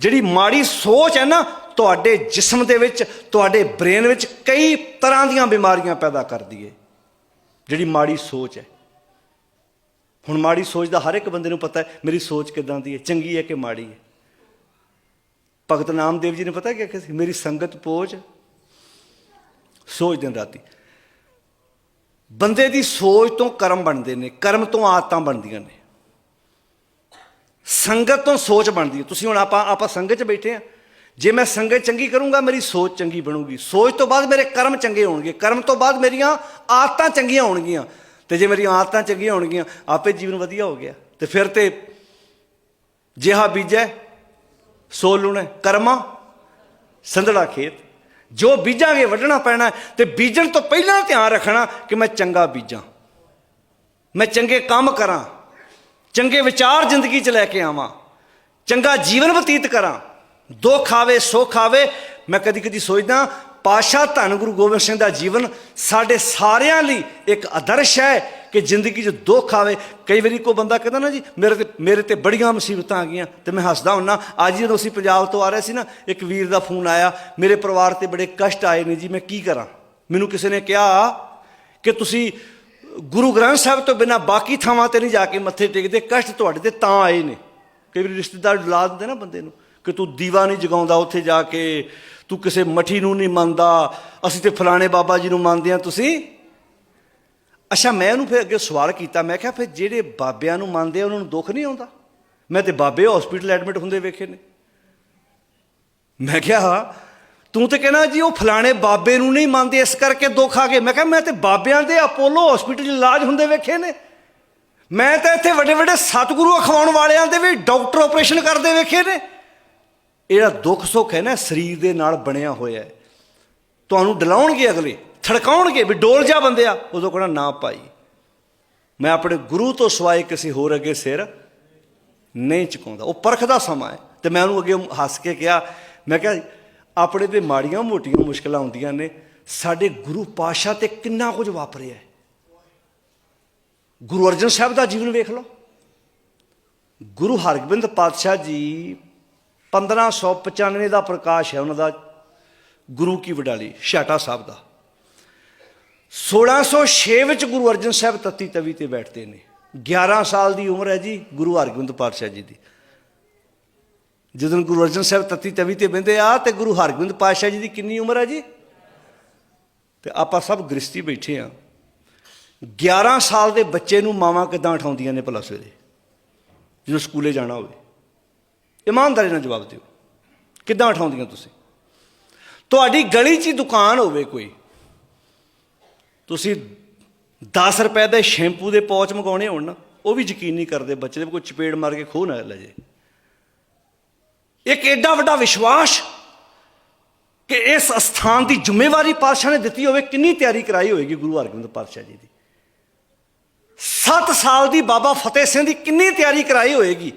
ਜਿਹੜੀ ਮਾੜੀ ਸੋਚ ਹੈ ਨਾ, ਤੁਹਾਡੇ ਜਿਸਮ ਦੇ ਵਿੱਚ, ਤੁਹਾਡੇ ਬ੍ਰੇਨ ਵਿੱਚ ਕਈ ਤਰ੍ਹਾਂ ਦੀਆਂ ਬਿਮਾਰੀਆਂ ਪੈਦਾ ਕਰਦੀ ਹੈ ਜਿਹੜੀ ਮਾੜੀ ਸੋਚ ਹੈ। ਹੁਣ ਮਾੜੀ ਸੋਚ ਦਾ ਹਰ ਇੱਕ ਬੰਦੇ ਨੂੰ ਪਤਾ ਹੈ, ਮੇਰੀ ਸੋਚ ਕਿਦਾਂ ਦੀ ਹੈ ਚੰਗੀ ਹੈ ਕਿ ਮਾੜੀ ਹੈ। ਭਗਤ ਨਾਮਦੇਵ ਜੀ ਨੇ ਪਤਾ ਕੀ ਕਿਹਾ ਸੀ? ਮੇਰੀ ਸੰਗਤ ਪੋਜ ਸੋਚ ਦਿਨ ਰਾਤੀ। ਬੰਦੇ ਦੀ ਸੋਚ ਤੋਂ ਕਰਮ ਬਣਦੇ ਨੇ, ਕਰਮ ਤੋਂ ਆਦਤਾਂ ਬਣਦੀਆਂ ਨੇ। ਸੰਗਤ ਤੋਂ ਸੋਚ ਬਣਦੀ ਹੈ। ਤੁਸੀਂ ਹੁਣ ਆਪਾਂ ਆਪਾਂ ਸੰਗਤ 'ਚ ਬੈਠੇ ਆ ਜੇ ਮੈਂ ਸੰਗਤ ਚੰਗੀ ਕਰੂੰਗਾ, ਮੇਰੀ ਸੋਚ ਚੰਗੀ ਬਣੂਗੀ। ਸੋਚ ਤੋਂ ਬਾਅਦ ਮੇਰੇ ਕਰਮ ਚੰਗੇ ਹੋਣਗੇ। ਕਰਮ ਤੋਂ ਬਾਅਦ ਮੇਰੀਆਂ ਆਦਤਾਂ ਚੰਗੀਆਂ ਹੋਣਗੀਆਂ। ਤੇ ਜੇ ਮੇਰੀਆਂ ਆਦਤਾਂ ਚੰਗੀਆਂ ਹੋਣਗੀਆਂ, ਆਪੇ ਜੀਵਨ ਵਧੀਆ ਹੋ ਗਿਆ। ਤੇ ਫਿਰ ਤੇ ਜਿਹਾ ਬੀਜੈ ਸੋ ਲੁਣੇ। ਕਰਮਾ, ਸੰਧੜਾ ਖੇਤ। ਜੋ ਬੀਜਾਂਗੇ, ਵੱਢਣਾ ਪੈਣਾ ਹੈ। ਤੇ ਬੀਜਣ ਤੋਂ ਪਹਿਲਾਂ ਧਿਆਨ ਰੱਖਣਾ ਕਿ ਮੈਂ ਚੰਗਾ ਬੀਜਾਂ। ਮੈਂ ਚੰਗੇ ਕੰਮ ਕਰਾਂ। ਚੰਗੇ ਵਿਚਾਰ ਜ਼ਿੰਦਗੀ 'ਚ ਲੈ ਕੇ ਆਵਾਂ, ਚੰਗਾ ਜੀਵਨ ਬਤੀਤ ਕਰਾਂ, ਦੁੱਖ ਆਵੇ, ਸੁੱਖ ਆਵੇ, ਮੈਂ ਕਦੀ ਕਦੀ ਸੋਚਦਾ ਪਾਸ਼ਾ ਧੰਨ ਗੁਰੂ ਗੋਬਿੰਦ ਸਿੰਘ ਦਾ ਜੀਵਨ ਸਾਡੇ ਸਾਰਿਆਂ ਲਈ ਇੱਕ ਆਦਰਸ਼ ਹੈ ਕਿ ਜ਼ਿੰਦਗੀ 'ਚ ਦੁੱਖ ਆਵੇ। ਕਈ ਵਾਰੀ ਕੋਈ ਬੰਦਾ ਕਹਿੰਦਾ ਨਾ ਜੀ, ਮੇਰੇ ਤੇ ਮੇਰੇ ਤੇ ਬੜੀਆਂ ਮੁਸੀਬਤਾਂ ਆ ਗਈਆਂ ਤੇ ਮੈਂ ਹੱਸਦਾ ਹੁੰਨਾ। ਅੱਜ ਜਦੋਂ ਅਸੀਂ ਪੰਜਾਬ ਤੋਂ ਆ ਰਹੇ ਸੀ ਨਾ, ਇੱਕ ਵੀਰ ਦਾ ਫੋਨ ਆਇਆ, ਮੇਰੇ ਪਰਿਵਾਰ ਤੇ ਬੜੇ ਕਸ਼ਟ ਆਏ ਨੇ ਜੀ, ਮੈਂ ਕੀ ਕਰਾਂ? ਮੈਨੂੰ ਕਿਸੇ ਨੇ ਕਿਹਾ ਕਿ ਤੁਸੀਂ ਗੁਰੂ ਗ੍ਰੰਥ ਸਾਹਿਬ ਤੋਂ ਬਿਨਾ ਬਾਕੀ ਥਾਵਾਂ ਤੇ ਨਹੀਂ ਜਾ ਕੇ ਮੱਥੇ ਟੇਕਦੇ, ਕਸ਼ਟ ਤੁਹਾਡੇ ਤੇ ਤਾਂ ਆਏ ਨੇ। ਕਈ ਵਾਰੀ ਰਿਸ਼ਤੇਦਾਰ ਡੁਲਾ ਦਿੰਦੇ ਨਾ ਬੰਦੇ ਨੂੰ ਕਿ ਤੂੰ ਦੀਵਾ ਨਹੀਂ ਜਗਾਉਂਦਾ ਉੱਥੇ ਜਾ ਕੇ, ਤੂੰ ਕਿਸੇ ਮਠੀ ਨੂੰ ਨਹੀਂ ਮੰਨਦਾ, ਅਸੀਂ ਤੇ ਫਲਾਣੇ ਬਾਬਾ ਜੀ ਨੂੰ ਮੰਨਦੇ ਆ ਤੁਸੀਂ? ਅੱਛਾ, ਮੈਂ ਉਹਨੂੰ ਫਿਰ ਅੱਗੇ ਸਵਾਲ ਕੀਤਾ, ਮੈਂ ਕਿਹਾ ਫਿਰ ਜਿਹੜੇ ਬਾਬਿਆਂ ਨੂੰ ਮੰਨਦੇ ਆ, ਉਹਨਾਂ ਨੂੰ ਦੁੱਖ ਨਹੀਂ ਆਉਂਦਾ? ਮੈਂ ਤੇ ਬਾਬੇ ਹਸਪੀਟਲ ਐਡਮਿਟ ਹੁੰਦੇ ਵੇਖੇ ਨੇ। ਮੈਂ ਕਿਹਾ ਤੂੰ ਤੇ ਕਹਿਣਾ ਜੀ ਉਹ ਫਲਾਣੇ ਬਾਬੇ ਨੂੰ ਨਹੀਂ ਮੰਨਦੇ, ਇਸ ਕਰਕੇ ਦੁੱਖ ਆ ਗਏ। ਮੈਂ ਕਿਹਾ, ਮੈਂ ਤੇ ਬਾਬਿਆਂ ਦੇ ਅਪੋਲੋ ਹਸਪੀਟਲ 'ਚ ਇਲਾਜ ਹੁੰਦੇ ਵੇਖੇ ਨੇ। ਮੈਂ ਤਾਂ ਇੱਥੇ ਵੱਡੇ ਵੱਡੇ ਸਤਿਗੁਰੂ ਅਖਵਾਉਣ ਵਾਲਿਆਂ ਦੇ ਵੀ ਡਾਕਟਰ ਆਪਰੇਸ਼ਨ ਕਰਦੇ ਵੇਖੇ ਨੇ। ਇਹਦਾ ਦੁੱਖ ਸੁੱਖ ਹੈ ਨਾ, ਸਰੀਰ ਦੇ ਨਾਲ ਬਣਿਆ ਹੋਇਆ ਹੈ। ਤੁਹਾਨੂੰ ਡਲਾਉਣਗੇ ਅਗਲੇ, ਥੜਕਾਉਣਗੇ ਵੀ ਡੋਲ ਜਾ ਬੰਦਿਆ, ਉਦੋਂ ਕਹਣਾ ਨਾ ਪਾਈ ਮੈਂ ਆਪਣੇ ਗੁਰੂ ਤੋਂ ਸਿਵਾਏ ਕਿਸੇ ਹੋਰ ਅੱਗੇ ਸਿਰ ਨਹੀਂ ਚੁਕਾਉਂਦਾ ਉਹ ਪਰਖ ਦਾ ਸਮਾਂ ਹੈ। ਤੇ ਮੈਂ ਉਹਨੂੰ ਅੱਗੇ ਹੱਸ ਕੇ ਕਿਹਾ, ਮੈਂ ਕਿਹਾ ਆਪਣੇ ਤੇ ਮਾੜੀਆਂ ਮੋਟੀਆਂ ਮੁਸ਼ਕਲਾਂ ਆਉਂਦੀਆਂ ਨੇ, ਸਾਡੇ ਗੁਰੂ ਪਾਸ਼ਾ ਤੇ ਕਿੰਨਾ ਕੁਝ ਵਾਪਰਿਆ ਹੈ। ਗੁਰੂ ਅਰਜਨ ਸਾਹਿਬ ਦਾ ਜੀਵਨ ਵੇਖ ਲਓ। ਗੁਰੂ ਹਰਗੋਬਿੰਦ ਪਾਤਸ਼ਾਹ ਜੀ 1595 ਦਾ ਪ੍ਰਕਾਸ਼ ਹੈ ਉਹਨਾਂ ਦਾ, ਗੁਰੂ ਕੀ ਵਡਾਲੀ, ਛਾਟਾ ਸਾਹਿਬ ਦਾ। 1606 ਵਿੱਚ ਗੁਰੂ ਅਰਜਨ ਸਾਹਿਬ ਤਤੀ ਤਵੀ ਤੇ ਬੈਠਦੇ ਨੇ। 11 ਸਾਲ ਦੀ ਉਮਰ ਹੈ ਜੀ ਗੁਰੂ ਹਰਗੋਬਿੰਦ ਪਾਤਸ਼ਾਹ ਜੀ ਦੀ। ਜਦੋਂ ਗੁਰੂ ਅਰਜਨ ਸਾਹਿਬ ਤਤੀ ਤਵੀ ਤੇ ਬਹਿੰਦੇ ਆ, ਤੇ ਗੁਰੂ ਹਰਗੋਬਿੰਦ ਪਾਤਸ਼ਾਹ ਜੀ ਦੀ ਕਿੰਨੀ ਉਮਰ ਹੈ ਜੀ? ਤੇ ਆਪਾਂ ਸਭ ਗ੍ਰਸਤੀ ਬੈਠੇ ਆ। 11 ਸਾਲ ਦੇ ਬੱਚੇ ਨੂੰ ਮਾਵਾਂ ਕਿਦਾਂ ਉਠਾਉਂਦੀਆਂ ਨੇ ਭਲਾ ਸਵੇਰੇ? ਜਦੋਂ ਸਕੂਲੇ ਜਾਣਾ ਹੋਵੇ। ਇਮਾਨਦਾਰੀ ਨਾਲ ਜਵਾਬ ਦਿਓ। ਕਿੱਦਾਂ ਉਠਾਉਂਦੀਆਂ ਤੁਸੀਂ? ਤੁਹਾਡੀ ਗਲੀ 'ਚ ਹੀ ਦੁਕਾਨ ਹੋਵੇ ਕੋਈ। ਤੁਸੀਂ 10 ਰੁਪਏ ਦੇ ਸ਼ੈਂਪੂ ਦੇ ਪੌਚ ਮੰਗਾਉਣੇ ਹੋਣ ਨਾ, ਉਹ ਵੀ ਯਕੀਨ ਨਹੀਂ ਕਰਦੇ, ਬੱਚੇ ਦੇ ਕੋਈ ਚਪੇੜ ਮਾਰ ਕੇ ਖੋਹ ਨਾ ਲੈ ਜੇ। ਇੱਕ ਐਡਾ ਵੱਡਾ ਵਿਸ਼ਵਾਸ ਕਿ ਇਸ ਅਸਥਾਨ ਦੀ ਜ਼ਿੰਮੇਵਾਰੀ ਪਾਤਸ਼ਾਹ ਨੇ ਦਿੱਤੀ ਹੋਵੇ, ਕਿੰਨੀ ਤਿਆਰੀ ਕਰਾਈ ਹੋਏਗੀ ਗੁਰੂ ਹਰਗੋਬਿੰਦ ਪਾਤਸ਼ਾਹ ਜੀ ਦੀ। 7 ਸਾਲ ਦੀ ਬਾਬਾ ਫਤਿਹ ਸਿੰਘ ਦੀ ਕਿੰਨੀ ਤਿਆਰੀ ਕਰਾਈ ਹੋਏਗੀ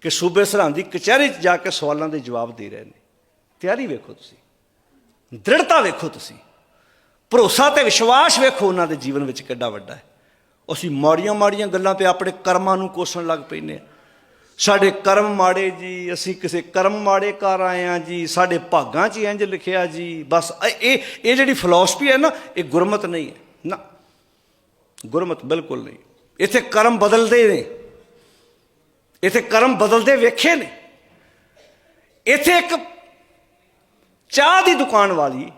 ਕਿ ਸੂਬੇ ਸਰਹੰਦ ਦੀ ਕਚਹਿਰੀ 'ਚ ਜਾ ਕੇ ਸਵਾਲਾਂ ਦੇ ਜਵਾਬ ਦੇ ਰਹੇ ਨੇ। ਤਿਆਰੀ ਵੇਖੋ ਤੁਸੀਂ। ਦ੍ਰਿੜਤਾ ਵੇਖੋ ਤੁਸੀਂ। ਭਰੋਸਾ ਤੇ ਵਿਸ਼ਵਾਸ ਵੇਖੋ ਉਹਨਾਂ ਦੇ ਜੀਵਨ ਵਿੱਚ ਕਿੱਡਾ ਵੱਡਾ ਹੈ। ਅਸੀਂ ਮਾੜੀਆਂ ਮਾੜੀਆਂ ਗੱਲਾਂ ਤੇ ਆਪਣੇ ਕਰਮਾਂ ਨੂੰ ਕੋਸਣ ਲੱਗ ਪੈਨੇ ਆ ਸਾਡੇ ਕਰਮ ਮਾੜੇ ਜੀ, ਅਸੀਂ ਕਿਸੇ ਕਰਮ ਮਾੜੇ ਕਰ ਆਏ ਆ ਜੀ, ਸਾਡੇ ਭਾਗਾਂ 'ਚ ਹੀ ਇੰਜ ਲਿਖਿਆ ਜੀ, ਬਸ ਇਹ ਇਹ ਇਹ ਜਿਹੜੀ ਫਿਲਾਸਫੀ ਹੈ ਨਾ, ਇਹ ਗੁਰਮਤ ਨਹੀਂ ਹੈ, ਨਾ। ਗੁਰਮਤ ਬਿਲਕੁਲ ਨਹੀਂ। ਇੱਥੇ ਕਰਮ ਬਦਲਦੇ ਨੇ। ਇੱਥੇ ਕਰਮ ਬਦਲਦੇ ਵੇਖੇ ਨੇ। ਇੱਥੇ ਇੱਕ ਚਾਹ ਦੀ ਦੁਕਾਨ ਵਾਲੀ,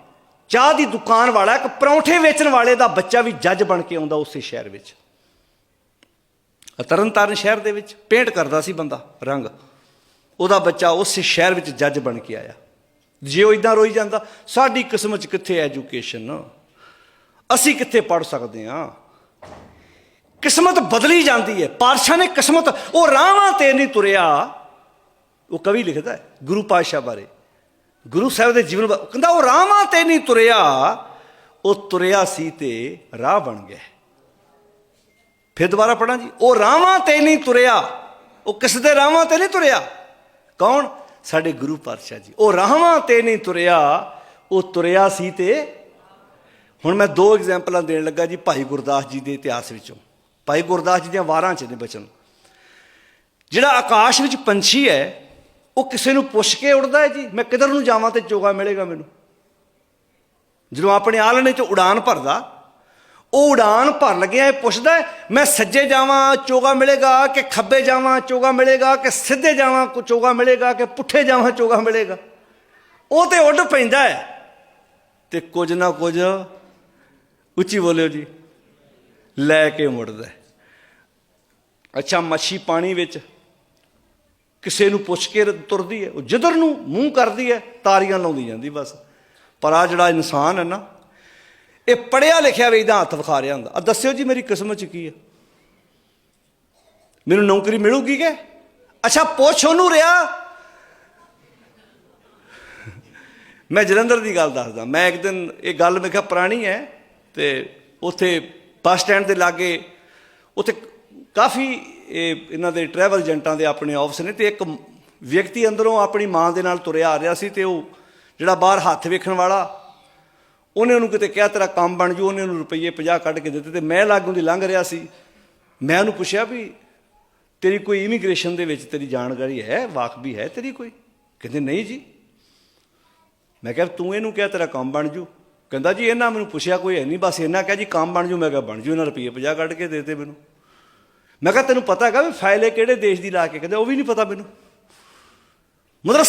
ਚਾਹ ਦੀ ਦੁਕਾਨ ਵਾਲਾ ਇੱਕ ਪਰੌਂਠੇ ਵੇਚਣ ਵਾਲੇ ਦਾ ਬੱਚਾ ਵੀ ਜੱਜ ਬਣ ਕੇ ਆਉਂਦਾ ਉਸੇ ਸ਼ਹਿਰ ਵਿੱਚ। ਤਰਨਤਾਰਨ ਸ਼ਹਿਰ ਦੇ ਵਿੱਚ ਪੇਂਟ ਕਰਦਾ ਸੀ ਬੰਦਾ ਰੰਗ। ਉਹਦਾ ਬੱਚਾ ਉਸ ਸ਼ਹਿਰ ਵਿੱਚ ਜੱਜ ਬਣ ਕੇ ਆਇਆ। ਜੇ ਉਹ ਇਦਾਂ ਰੋਈ ਜਾਂਦਾ, ਸਾਡੀ ਕਿਸਮਤ 'ਚ ਕਿੱਥੇ ਐਜੂਕੇਸ਼ਨ ਅਸੀਂ ਕਿੱਥੇ ਪੜ ਸਕਦੇ ਹਾਂ ਕਿਸਮਤ ਬਦਲੀ ਜਾਂਦੀ ਹੈ। ਪਾਤਸ਼ਾਹ ਨੇ ਕਿਸਮਤ, ਉਹ ਰਾਹਾਂ ਤੇ ਨਹੀਂ ਤੁਰਿਆ। ਉਹ ਕਵੀ ਲਿਖਦਾ ਹੈ, ਗੁਰੂ ਪਾਤਸ਼ਾਹ ਬਾਰੇ। ਗੁਰੂ ਸਾਹਿਬ ਦੇ ਜੀਵਨ ਕਹਿੰਦਾ, ਉਹ ਰਾਹਾਂ ਤੇ ਨਹੀਂ ਤੁਰਿਆ। ਉਹ ਤੁਰਿਆ ਸੀ ਤੇ ਰਾਹ ਬਣ ਗਿਆ। ਫਿਰ ਦੁਬਾਰਾ ਪੜਾਂ ਜੀ। ਉਹ ਰਾਹਾਂ ਤੇ ਨਹੀਂ ਤੁਰਿਆ। ਉਹ ਕਿਸ ਦੇ ਰਾਹਾਂ ਤੇ ਨਹੀਂ ਤੁਰਿਆ? ਕੌਣ? ਸਾਡੇ ਗੁਰੂ ਪਾਤਸ਼ਾਹ ਜੀ। ਉਹ ਰਾਹਾਂ ਤੇ ਨਹੀਂ ਤੁਰਿਆ। ਉਹ ਤੁਰਿਆ ਸੀ ਤੇ ਹੁਣ ਮੈਂ ਦੋ ਐਗਜ਼ਾਮਪਲਾਂ ਦੇਣ ਲੱਗਾ ਜੀ ਭਾਈ ਗੁਰਦਾਸ ਜੀ ਦੇ ਇਤਿਹਾਸ ਵਿੱਚੋਂ। ਭਾਈ ਗੁਰਦਾਸ ਜੀ ਦੀਆਂ ਵਾਰਾਂ ਚ ਨੇ ਬਚਨ। ਜਿਹੜਾ ਆਕਾਸ਼ ਵਿੱਚ ਪੰਛੀ ਹੈ, ਉਹ ਕਿਸੇ ਨੂੰ ਪੁੱਛ ਕੇ ਉੜਦਾ ਹੈ ਜੀ। ਮੈਂ ਕਿੱਧਰ ਨੂੰ ਜਾਵਾਂ ਤੇ ਚੋਗਾ ਮਿਲੇਗਾ ਮੈਨੂੰ? ਜਦੋਂ ਆਪਣੇ ਆਲਣੇ 'ਚ ਉਡਾਨ ਭਰਦਾ ਉਹ ਉਡਾਨ ਭਰ ਲੱਗਿਆ, ਇਹ ਪੁੱਛਦਾ ਮੈਂ ਸੱਜੇ ਜਾਵਾਂ, ਚੋਗਾ ਮਿਲੇਗਾ ਕਿ ਖੱਬੇ ਜਾਵਾਂ, ਚੋਗਾ ਮਿਲੇਗਾ ਕਿ ਸਿੱਧੇ ਜਾਵਾਂ, ਕੋ ਚੋਗਾ ਮਿਲੇਗਾ ਕਿ ਪੁੱਠੇ ਜਾਵਾਂ, ਚੋਗਾ ਮਿਲੇਗਾ? ਉਹ ਤੇ ਉੱਡ ਪੈਂਦਾ ਹੈ। ਤੇ ਕੁਝ ਨਾ ਕੁਝ ਉੱਚੀ ਬੋਲਿਓ ਜੀ, ਲੈ ਕੇ ਮੁੜਦਾ ਅੱਛਾ, ਮੱਛੀ ਪਾਣੀ ਵਿੱਚ ਕਿਸੇ ਨੂੰ ਪੁੱਛ ਕੇ ਤੁਰਦੀ ਹੈ, ਉਹ ਜਿੱਧਰ ਨੂੰ ਮੂੰਹ ਕਰਦੀ ਹੈ, ਤਾਰੀਆਂ ਲਾਉਂਦੀ ਜਾਂਦੀ ਬਸ। ਪਰ ਆ ਜਿਹੜਾ ਇਨਸਾਨ ਹੈ ਨਾ ਇਹ ਪੜਿਆ ਲਿਖਿਆ ਵੀ ਇਹਦਾ ਹੱਥ ਵਿਖਾ ਰਿਹਾ ਹੁੰਦਾ। ਆ ਦੱਸਿਓ ਜੀ ਮੇਰੀ ਕਿਸਮਤ ਚ ਕੀ ਹੈ ਮੈਨੂੰ ਨੌਕਰੀ ਮਿਲੂਗੀ ਕਿ? ਅੱਛਾ, ਪੁੱਛ ਉਹਨੂੰ ਰਿਹਾ ਮੈਂ ਜਲੰਧਰ ਦੀ ਗੱਲ ਦੱਸਦਾ। ਮੈਂ ਇੱਕ ਦਿਨ ਇਹ ਗੱਲ ਮੈਂ ਕਿਹਾ, ਪੁਰਾਣੀ ਹੈ ਤੇ ਉੱਥੇ ਬੱਸ ਸਟੈਂਡ ਦੇ ਲਾਗੇ ਉੱਥੇ ਕਾਫੀ ਇਹ ਇਹਨਾਂ ਦੇ ਟਰੈਵਲ ਏਜੰਟਾਂ ਦੇ ਆਪਣੇ ਆਫਿਸ ਨੇ ਤੇ ਇੱਕ ਵਿਅਕਤੀ ਅੰਦਰੋਂ ਆਪਣੀ ਮਾਂ ਦੇ ਨਾਲ ਤੁਰਿਆ ਆ ਰਿਹਾ ਸੀ ਤੇ ਉਹ ਜਿਹੜਾ ਬਾਹਰ ਹੱਥ ਵੇਖਣ ਵਾਲਾ ਉਹਨੇ ਉਹਨੂੰ ਕਿਤੇ ਕਿਹਾ, ਤੇਰਾ ਕੰਮ ਬਣ ਜੂ। ਉਹਨੇ ਉਹਨੂੰ ਰੁਪਈਏ 50 ਕੱਢ ਕੇ ਦਿੱਤੇ ਤੇ ਮੈਂ ਲਾਗੋਂ ਦੀ ਲੰਘ ਰਿਹਾ ਸੀ। ਮੈਂ ਉਹਨੂੰ ਪੁੱਛਿਆ ਵੀ, ਤੇਰੀ ਕੋਈ ਇਮੀਗ੍ਰੇਸ਼ਨ ਦੇ ਵਿੱਚ ਤੇਰੀ ਜਾਣਕਾਰੀ ਹੈ ਵਾਕਬੀ ਹੈ ਤੇਰੀ ਕੋਈ? ਕਹਿੰਦੇ, ਨਹੀਂ ਜੀ। ਮੈਂ ਕਿਹਾ, ਤੂੰ ਇਹਨੂੰ ਕਿਹਾ ਤੇਰਾ ਕੰਮ ਬਣ ਜੂ? ਕਹਿੰਦਾ, ਜੀ, ਇਹਨਾਂ ਮੈਨੂੰ ਪੁੱਛਿਆ ਕੋਈ ਹੈ ਨਹੀਂ, ਬਸ ਇਹਨਾਂ ਕਿਹਾ ਜੀ, ਕੰਮ ਬਣ ਜੂ। ਮੈਂ ਕਿਹਾ, ਬਣ ਜੂ, ਇਹਨਾਂ ਰੁਪਈਏ 50 ਕੱਢ ਕੇ ਦੇ ਦੇ ਮੈਨੂੰ। ਮੈਂ ਕਿਹਾ, ਤੈਨੂੰ ਪਤਾ ਹੈਗਾ ਵੀ ਫਾਈਲ ਕਿਹੜੇ ਦੇਸ਼ ਦੀ ਲਾ ਕੇ? ਕਹਿੰਦਾ, ਉਹ ਵੀ ਨਹੀਂ ਪਤਾ ਮੈਨੂੰ। ਮਤਲਬ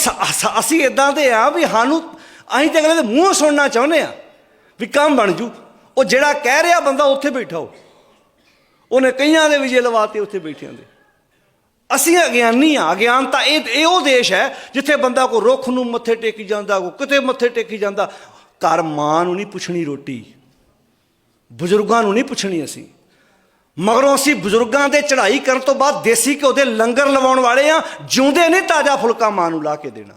ਅਸੀਂ ਇਦਾਂ ਦੇ ਆ ਵੀ ਸਾਨੂੰ ਅਸੀਂ ਤੇ ਅਗਲੇ ਦੇ ਮੂੰਹ ਸੁਣਨਾ ਚਾਹੁੰਦੇ ਆ। ਵੀ ਕੰਮ ਬਣ ਜੂ। ਉਹ ਜਿਹੜਾ ਕਹਿ ਰਿਹਾ ਬੰਦਾ ਉੱਥੇ ਬੈਠਾ ਹੋ। ਉਹਨੇ ਕਈਆਂ ਦੇ ਵਿਜੇ ਲਵਾਤੇ ਉੱਥੇ ਬੈਠਿਆਂ ਦੇ। ਅਸੀਂ ਅਗਿਆਨੀ ਆ ਅਗਿਆਨਤਾ ਇਹ ਇਹ ਉਹ ਦੇਸ਼ ਹੈ ਜਿੱਥੇ ਬੰਦਾ ਕੋ ਰੁੱਖ ਨੂੰ ਮੱਥੇ ਟੇਕੀ ਜਾਂਦਾ, ਕੋ ਕਿਤੇ ਮੱਥੇ ਟੇਕੀ ਜਾਂਦਾ। ਘਰ ਮਾਂ ਨੂੰ ਨਹੀਂ ਪੁੱਛਣੀ ਰੋਟੀ। ਬਜ਼ੁਰਗਾਂ ਨੂੰ ਨਹੀਂ ਪੁੱਛਣੀ ਅਸੀਂ। ਮਗਰੋਂ ਅਸੀਂ ਬਜ਼ੁਰਗਾਂ ਦੇ ਚੜ੍ਹਾਈ ਕਰਨ ਤੋਂ ਬਾਅਦ ਦੇਸੀ ਘਿਓ ਦੇ ਲੰਗਰ ਲਵਾਉਣ ਵਾਲੇ ਆ ਜਿਉਂਦੇ ਨਹੀਂ ਤਾਜ਼ਾ ਫੁਲਕਾ ਮਾਂ ਨੂੰ ਲਾ ਕੇ ਦੇਣਾ।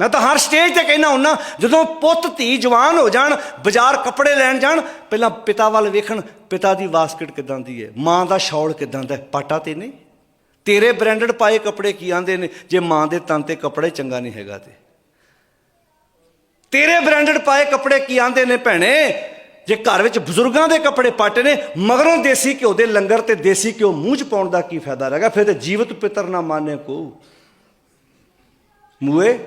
ਮੈਂ ਤਾਂ ਹਰ ਸਟੇਜ ਤੇ ਕਹਿਣਾ ਹੁੰਨਾ, ਜਦੋਂ ਪੁੱਤ, ਧੀ, ਜਵਾਨ ਹੋ ਜਾਣ, ਬਾਜ਼ਾਰ ਕੱਪੜੇ ਲੈਣ ਜਾਣ, ਪਹਿਲਾਂ ਪਿਤਾ ਵੱਲ ਵੇਖਣ, ਪਿਤਾ ਦੀ ਵਾਸਕਟ ਕਿਦਾਂ ਦੀ ਹੈ ਮਾਂ ਦਾ ਸ਼ੌਲ ਕਿਦਾਂ ਦਾ ਪਾਟਾ ਤੇ ਨਹੀਂ? ਤੇਰੇ ਬ੍ਰਾਂਡਡ ਪਾਏ ਕੱਪੜੇ ਕੀ ਆਂਦੇ ਨੇ? ਜੇ ਮਾਂ ਦੇ ਤਨ ਤੇ ਕੱਪੜੇ ਚੰਗਾ ਨਹੀਂ ਹੈਗਾ ਤੇ। ਤੇਰੇ ਬ੍ਰਾਂਡਡ ਪਾਏ ਕੱਪੜੇ ਕੀ ਆਂਦੇ ਨੇ ਭੈਣੇ? ਜੇ ਘਰ ਵਿੱਚ ਬਜ਼ੁਰਗਾਂ ਦੇ ਕੱਪੜੇ ਪਾਟੇ ਨੇ, ਮਗਰੋਂ ਦੇਸੀ ਘਿਓ ਦੇ ਲੰਗਰ ਤੇ ਦੇਸੀ ਘਿਓ ਮੂੰਹ ਚ ਪਾਉਣ ਦਾ ਕੀ ਫਾਇਦਾ ਰਹੇਗਾ ਫਿਰ ਤੇ ਜੀਵਤ ਪਿਤਰ ਨਾ ਮਾਨੇ ਕੋ। ਮੂਏ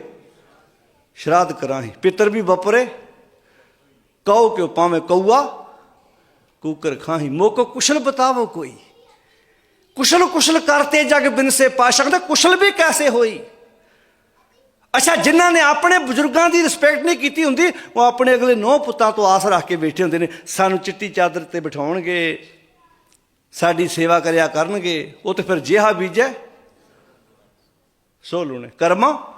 ਸ਼ਰਾਧ ਕਰਾਹੀ ਪਿੱਤਰ ਵੀ ਬਪਰੇ ਕਹੋ ਕਿਉ ਪਾਵੇਂ ਕਊਆ ਕੂਕਰ ਖਾਹੀ, ਮੋਕੋ ਕੁਸ਼ਲ ਬਤਾਵੋ ਕੋਈ। ਕੁਸ਼ਲ ਕੁਸ਼ਲ ਕਰਤੇ ਜਗ ਬਿਨਸੇ ਪਾਸ਼ਕ ਦਾ ਕੁਸ਼ਲ ਵੀ ਕੈਸੇ ਹੋਈ? ਅੱਛਾ, ਜਿਨ੍ਹਾਂ ਨੇ ਆਪਣੇ ਬਜ਼ੁਰਗਾਂ ਦੀ ਰਿਸਪੈਕਟ ਨਹੀਂ ਕੀਤੀ ਹੁੰਦੀ, ਉਹ ਆਪਣੇ ਅਗਲੇ ਨੌ ਪੁੱਤਾਂ ਤੋਂ ਆਸ ਰੱਖ ਕੇ ਬੈਠੇ ਹੁੰਦੇ ਨੇ, ਸਾਨੂੰ ਚਿੱਟੀ ਚਾਦਰ ਤੇ ਬਿਠਾਉਣਗੇ, ਸਾਡੀ ਸੇਵਾ ਕਰਿਆ ਕਰਨਗੇ, ਉਹ ਤੇ ਫਿਰ ਜਿਹਾ ਬੀਜੈ ਸੋ ਲੂਣੇ, ਕਰਮਾ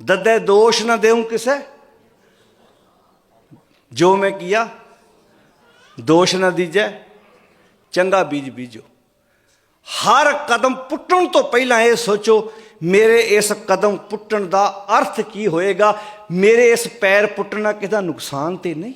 ਦੱਦੇ ਦੋਸ਼ ਨਾ ਦੇਉ ਕਿਸੇ। ਜੋ ਮੈਂ ਕੀਆ, ਦੋਸ਼ ਨਾ ਦੀਜੈ, ਚੰਗਾ ਬੀਜ ਬੀਜੋ। ਹਰ ਕਦਮ ਪੁੱਟਣ ਤੋਂ ਪਹਿਲਾਂ ਇਹ ਸੋਚੋ, ਮੇਰੇ ਇਸ ਕਦਮ ਪੁੱਟਣ ਦਾ ਅਰਥ ਕੀ ਹੋਏਗਾ? ਮੇਰੇ ਇਸ ਪੈਰ ਪੁੱਟਣਾ ਕਿਦਾ ਨੁਕਸਾਨ ਤੇ ਨਹੀਂ?